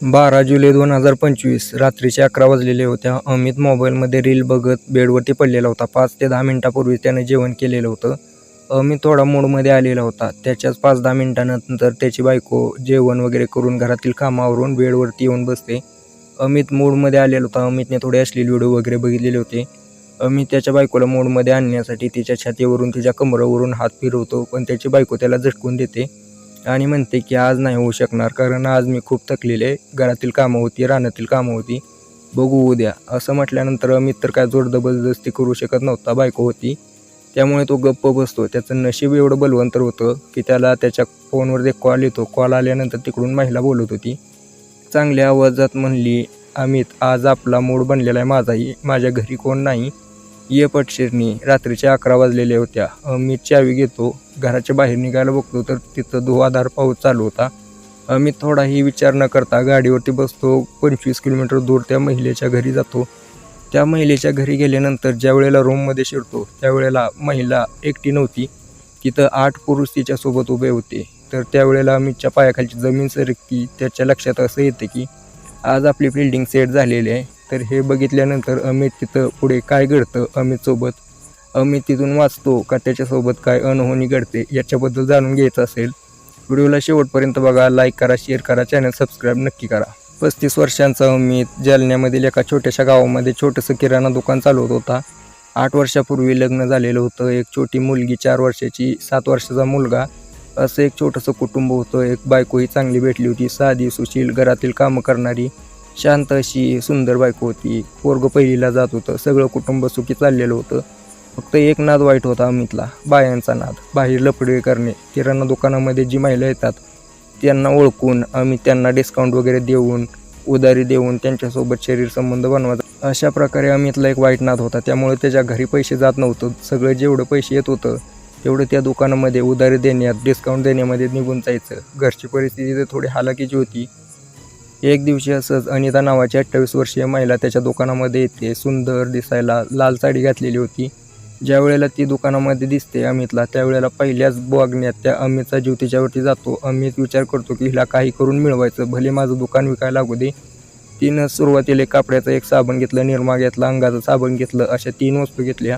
बारा जुलै दोन हजार पंचवीस रात्रीचे अकरा वाजलेले होत्या. अमित मोबाईलमध्ये रील बघत बेडवरती पडलेला होता. पाच ते दहा मिनिटापूर्वी त्याने जेवण केलेलं होतं. अमित थोडा मूडमध्ये आलेला होता. त्याच्याच पाच दहा मिनिटानंतर त्याची बायको जेवण वगैरे करून घरातील कामावरून बेडवरती येऊन बसते. अमित मूडमध्ये आलेला होता. अमितने थोडे अश्लील व्हिडिओ वगैरे बघितलेले होते. अमित त्याच्या बायकोला मूडमध्ये आणण्यासाठी तिच्या छातीवरून तिच्या कमरावरून हात फिरवतो पण त्याची बायको त्याला झटकून देते. आणि म्हणते की आज नाही होऊ शकणार कारण आज मी खूप थकलेले घरातील कामं होती रानातील कामं होती. बघू उद्या. असं म्हटल्यानंतर अमित तर काय जोर जबरदस्ती करू शकत नव्हता बायको होती. त्यामुळे तो गप्प बसतो. त्याचं नशीब एवढं बलवंतर होतं की त्याला त्याच्या फोनवर एक कॉल येतो. कॉल आल्यानंतर तिकडून महिला बोलत होती. चांगल्या आवाजात म्हणली अमित आज आपला मूड बनलेला आहे माझाही. माझ्या घरी कोण नाही. ये पटशिरणी. रात्रीच्या अकरा वाजलेल्या होत्या. अमित चावी घेतो. घराच्या बाहेर निघायला बघतो तर तिथं धुवाधार पाऊस चालू होता. अमित थोडाही विचार न करता गाडीवरती बसतो. पंचवीस किलोमीटर दूर त्या महिलेच्या घरी जातो. त्या महिलेच्या घरी गेल्यानंतर ज्या वेळेला रूममध्ये शिरतो त्यावेळेला महिला एकटी नव्हती. तिथं आठ पुरुष तिच्यासोबत उभे होते. तर त्यावेळेला अमितच्या पायाखालची जमीन सरकती. त्याच्या लक्षात असं येतं की आज आपली फिल्डिंग सेट झालेली आहे. तर हे बघितल्यानंतर अमित तिथं पुढे काय घडतं अमितसोबत? अमित तिथून वाचतो का त्याच्यासोबत काय अनहोनी घडते याच्याबद्दल जाणून घ्यायचं असेल. व्हिडिओला शेवटपर्यंत बघा लाईक करा शेअर करा चॅनल सबस्क्राईब नक्की करा. पस्तीस वर्षांचा अमित जालन्यामधील एका छोट्याशा गावामध्ये छोटंसं किराणा दुकान चालवत होता. आठ वर्षापूर्वी लग्न झालेलं होतं. एक छोटी मुलगी चार वर्षाची सात वर्षाचा मुलगा. असं एक छोटंसं कुटुंब होतं. एक बायकोही चांगली भेटली होती. साधी सुशील घरातील कामं करणारी. शांत अशी सुंदर बायको होती. पोरग पहिलीला जात होतं. सगळं कुटुंब सुखी चाललेलं होतं. फक्त एक नाद वाईट होता अमितला. बायांचा नाद. बाहेर लपडे करणे. किराणा दुकानामध्ये जी महिला येतात त्यांना ओळखून अमित त्यांना डिस्काउंट वगैरे देऊन उधारी देऊन त्यांच्यासोबत शरीर संबंध बनवायचा. अशा प्रकारे अमितला एक वाईट नाद होता. त्यामुळे त्याच्या घरी पैसे जात नव्हतं. सगळं जेवढं पैसे येत होतं तेवढं त्या दुकानामध्ये उधारी देण्यात डिस्काउंट देण्यामध्ये निघून जायचं. घरची परिस्थिती तर थोडी हालाकीची होती. एक दिवशी असंच अनिता नावाची अठ्ठावीस वर्षीय महिला त्याच्या दुकानामध्ये येते. सुंदर दिसायला लाल साडी घातलेली होती. ज्या वेळेला ती दुकानामध्ये दिसते अमितला त्यावेळेला पहिल्याच बघण्यात त्या अमितचा जीव तिच्यावरती जातो. अमित विचार करतो की हिला काही करून मिळवायचं. भले माझं दुकान विकायला लागू दे. तिनं सुरुवातीला एक कापड्याचं एक साबण घेतलं निरमा घेतला अंगाचं साबण घेतलं अशा तीन वस्तू घेतल्या.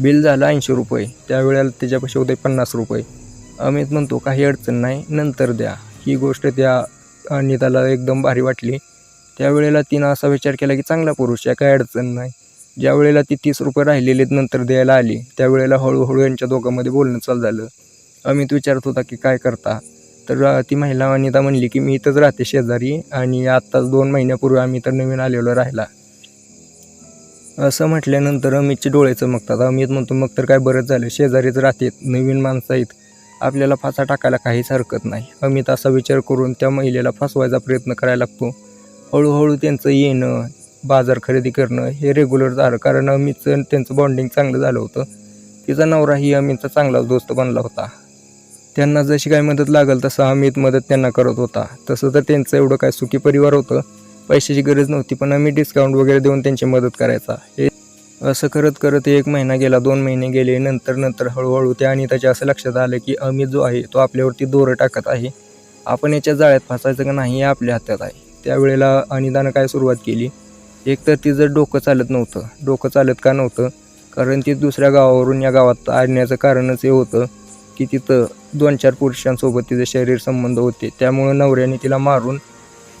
बिल झालं ऐंशी रुपये. त्यावेळेला त्याच्यापाशी होते पन्नास रुपये. अमित म्हणतो काही अडचण नाही नंतर द्या. ही गोष्ट त्या अनिताला एकदम भारी वाटली. त्यावेळेला तिनं असा विचार केला की चांगला पुरुष आहे काय अडचण नाही. ज्या वेळेला ती तीस रुपये राहिलेले नंतर द्यायला आली. त्यावेळेला हळूहळू यांच्या दोघांमध्ये बोलणं चालू झालं. अमित विचारत होता की काय करता? तर ती महिला अनिता म्हणली की मी इथंच राहते शेजारी आणि आत्ताच दोन महिन्यापूर्वी आम्ही तर नवीन आलेलो राहिला असं म्हटल्यानंतर अमितचे डोळे चमकतात. अमित म्हणतो मग तर काय बरंच झालं. शेजारीच राहते नवीन माणसं आहेत. आपल्याला फासा टाकायला काहीच हरकत नाही. अमित असा विचार करून त्या महिलेला फसवायचा प्रयत्न करायला लागतो. हळूहळू त्यांचं येणं बाजार खरेदी करणं हे रेग्युलर झालं. कारण अमितचं त्यांचं बॉन्डिंग चांगलं झालं होतं. तिचा नवराही अमितचा चांगलाच दोस्त बनला होता. त्यांना जशी काही मदत लागल तसं अमित मदत त्यांना करत होता. तसं तर त्यांचं एवढं काय सुखी परिवार होतं. पैशाची गरज नव्हती पण आम्ही डिस्काउंट वगैरे देऊन त्यांची मदत करायचा. हे असं करत करत एक महिना गेला दोन महिने गेले नंतर नंतर हळूहळू त्या आणि त्याच्या असं लक्षात आलं की अमित जो आहे तो आपल्यावरती दोरं टाकत आहे. आपण याच्या जाळ्यात फसायचं का नाही हे आपल्या हातात आहे. त्यावेळेला अनितानं काय सुरुवात केली? एक तर तिचं डोकं चालत नव्हतं. डोकं चालत का नव्हतं? कारण ती दुसऱ्या गावावरून या गावात आणण्याचं कारणच हे होतं की तिथं दोन चार पुरुषांसोबत तिचे शरीर संबंध होते. त्यामुळं नवऱ्याने तिला मारून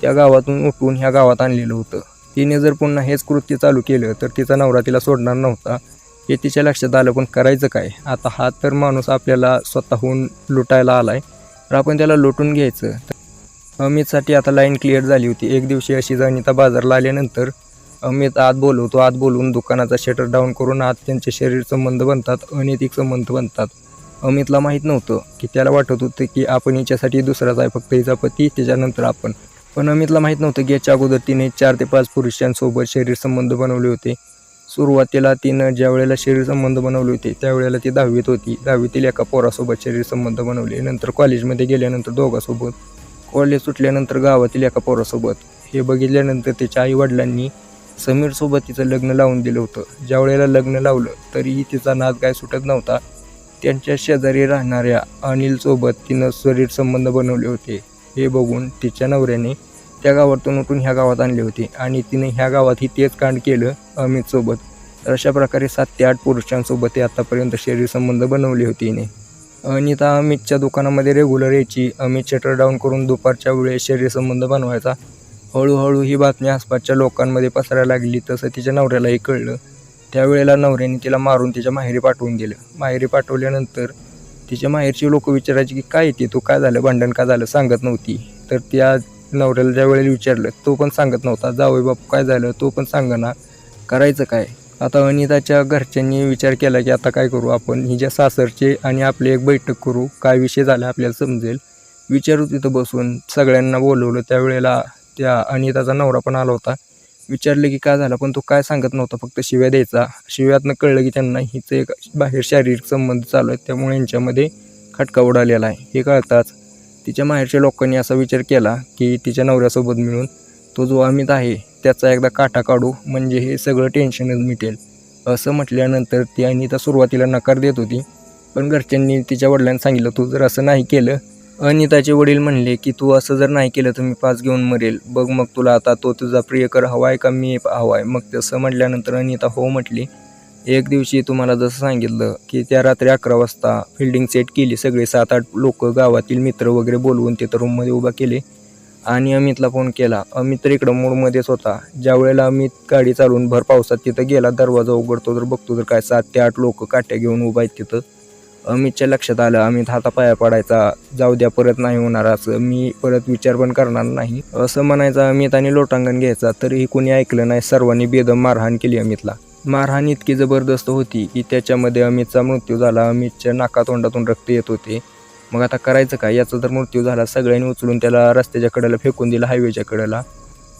त्या गावातून उठवून ह्या गावात आणलेलं होतं. तिने जर पुन्हा हेच कृत्य चालू केलं तर तिचा नवरा तिला सोडणार नव्हता. हे तिच्या लक्षात आलं पण करायचं काय? आता हा तर माणूस आपल्याला स्वतःहून लुटायला आला आहे तर आपण त्याला लुटून घ्यायचं. अमितसाठी आता लाईन क्लिअर झाली होती. एक दिवशी अशी अनिता बाजारला आल्यानंतर अमित आत बोलवतो. आत बोलवून दुकानाचा शटर डाऊन करून आत त्यांचे शरीर संबंध बनतात अनैतिक संबंध बनतात. अमितला माहीत नव्हतं की त्याला वाटत होतं की आपण हिच्यासाठी दुसराच आहे फक्त हिचा पती त्याच्यानंतर आपण. पण अमितला माहीत नव्हतं की याच्या अगोदर तिने चार ते पाच पुरुषांसोबत शरीर संबंध बनवले होते. सुरुवातीला तिनं ज्या वेळेला शरीर संबंध बनवले होते त्यावेळेला ती दहावीत होती. दहावीतील एका पोरासोबत शरीर संबंध बनवले. नंतर कॉलेजमध्ये गेल्यानंतर दोघांसोबत. कॉलेज सुटल्यानंतर गावातील एका पोरासोबत. हे बघितल्यानंतर त्याच्या आईवडिलांनी समीरसोबत तिचं लग्न लावून दिलं होतं. ज्या वेळेला लग्न लावलं तरीही तिचा नाद काय सुटत नव्हता. त्यांच्या शेजारी राहणाऱ्या अनिलसोबत तिनं शरीर संबंध बनवले होते. हे बघून तिच्या नवऱ्याने त्या गावातून उठून ह्या गावात आणली होती. आणि तिने ह्या गावातही तेच कांड केलं अमितसोबत तर अशा प्रकारे सात ते आठ पुरुषांसोबत ते आत्तापर्यंत शरीर संबंध बनवले होते हिने. अनिता अमितच्या दुकानामध्ये रेग्युलर यायची. अमित शटर डाऊन करून दुपारच्या वेळेस शरीर संबंध बनवायचा. हळूहळू ही बातमी आसपासच्या लोकांमध्ये पसरायला लागली तसं तिच्या नवऱ्यालाही कळलं. त्यावेळेला नवऱ्याने तिला मारून तिच्या माहेरी पाठवून दिलं. माहेरी पाठवल्यानंतर तिच्या माहेरची लोक विचारायची की काय येते तू काय झालं? भांडण का झालं? सांगत नव्हती. तर त्या नवऱ्याला ज्या वेळेला विचारलं तो पण सांगत नव्हता. जावई बापू काय झालं तो पण सांगना करायचं काय? आता अनिताच्या घरच्यांनी विचार केला की आता काय करू आपण? हिच्या सासरचे आणि आपली एक बैठक करू काय विषय झाला आपल्याला समजेल? विचारू तिथं बसून. सगळ्यांना बोलवलं. त्यावेळेला त्या अनिताचा नवरा पण आला होता. विचारलं की काय झालं? पण तो काय सांगत नव्हता फक्त शिव्या द्यायचा. शिव्यातनं कळलं की त्यांना हिचं एक बाहेर शारीरिक संबंध चालू आहेत त्यामुळे यांच्यामध्ये खटका उडालेला आहे. हे कळताच तिच्या माहेरच्या लोकांनी असा विचार केला की तिच्या नवऱ्यासोबत मिळून तो जो अमित आहे त्याचा एकदा काटा काढू म्हणजे हे सगळं टेन्शनच मिटेल. असं म्हटल्यानंतर ती अनिता सुरुवातीला नकार देत होती. पण घरच्यांनी तिच्या वडिलांनी सांगितलं तू जर असं नाही केलं अनिताचे वडील म्हणले की तू असं जर नाही केलं तर मी पाच घेऊन मरेल. बघ मग तुला आता तो तुझा प्रियकर हवा आहे का मी हवा आहे मग तसं म्हटल्यानंतर अनिता हो म्हटली एक दिवशी तुम्हाला जसं सांगितलं की त्या रात्री अकरा वाजता फिल्डिंग सेट केली. सगळे सात आठ लोक गावातील मित्र वगैरे बोलवून तिथं रूममध्ये उभा केले. आणि अमितला फोन केला. अमित तर इकडं मूडमध्येच होता. ज्या वेळेला अमित गाडी चालवून भर पावसात तिथं गेला दरवाजा उघडतो तर बघतो तर काय सात ते आठ लोक काट्या घेऊन उभा आहेत तिथं. अमितच्या लक्षात आलं अमित हातापाया पडायचा. जाऊ द्या परत नाही होणार असं. मी परत विचार पण करणार नाही. असं म्हणायचं अमित आणि लोटांगण घ्यायचा. तरीही कोणी ऐकलं नाही. सर्वांनी बेदम मारहाण केली अमितला. मारहाण इतकी जबरदस्त होती की त्याच्यामध्ये अमितचा मृत्यू झाला. अमितच्या नाकातोंडातून रक्त येत होते. मग आता करायचं काय? याचा तर मृत्यू झाला सगळ्यांनी उचलून त्याला रस्त्याच्या कडेला फेकून दिला हायवेच्या कडेला.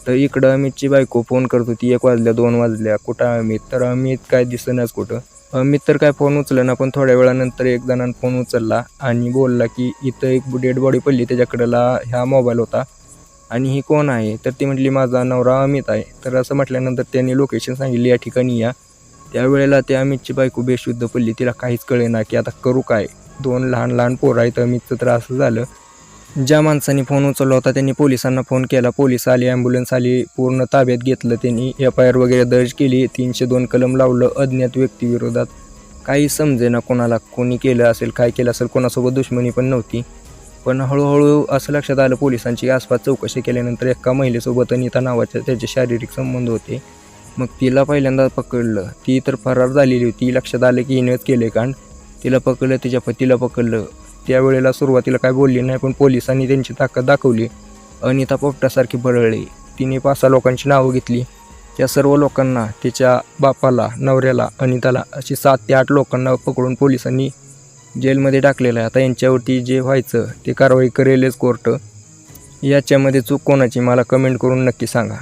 तर इकडं अमितची बायको फोन करत होती. एक वाजल्या दोन वाजल्या. कुठं अमित? तर अमित काय दिसेनाच कुठं? अमित तर काय फोन उचलं ना पण थोड्या वेळानंतर एक जणांना फोन उचलला आणि बोलला की इथं एक डेड बॉडी पडली. त्याच्याकडेला ह्या मोबाईल होता. आणि ही कोण आहे? तर ती म्हटली माझा नवरा अमित आहे. तर असं म्हटल्यानंतर त्यांनी लोकेशन सांगितली या ठिकाणी या. त्यावेळेला त्या अमितची बायको बेशुद्ध पडली. तिला काहीच कळेना की आता करू काय? दोन लहान लहान पोरं आहेत. अमितचं तर असं झालं. ज्या माणसाने फोन उचलला होता त्यांनी पोलिसांना फोन केला. पोलीस आली ॲम्ब्युलन्स आली पूर्ण ताब्यात घेतलं त्यांनी. एफ आय आर वगैरे दर्ज केली. तीनशे दोन कलम लावलं अज्ञात व्यक्तीविरोधात. काही समजेना कोणाला कोणी केलं असेल काय केलं असेल कोणासोबत दुश्मनी पण नव्हती. पण हळूहळू असं लक्षात आलं पोलिसांची आसपास चौकशी केल्यानंतर एका महिलेसोबत अनिता नावाच्या त्याचे शारीरिक संबंध होते. मग तिला पहिल्यांदा पकडलं. ती तर फरार झालेली होती. लक्षात आलं की हिनेच केले कांड. तिला पकडलं तिच्या पतीला पकडलं. त्यावेळेला सुरुवातीला काय बोलली नाही पण पोलिसांनी त्यांची ताकद दाखवली. अनिता पोपटासारखी बरळली. तिने पाच सहा लोकांची नावं घेतली. त्या सर्व लोकांना तिच्या बापाला नवऱ्याला अनिताला अशी सात ते आठ लोकांना पकडून पोलिसांनी जेलमध्ये टाकलेलं आहे. आता यांच्यावरती जे व्हायचं ते कारवाई करेलच कोर्ट. याच्यामध्ये चूक कोणाची? मला कमेंट करून नक्की सांगा.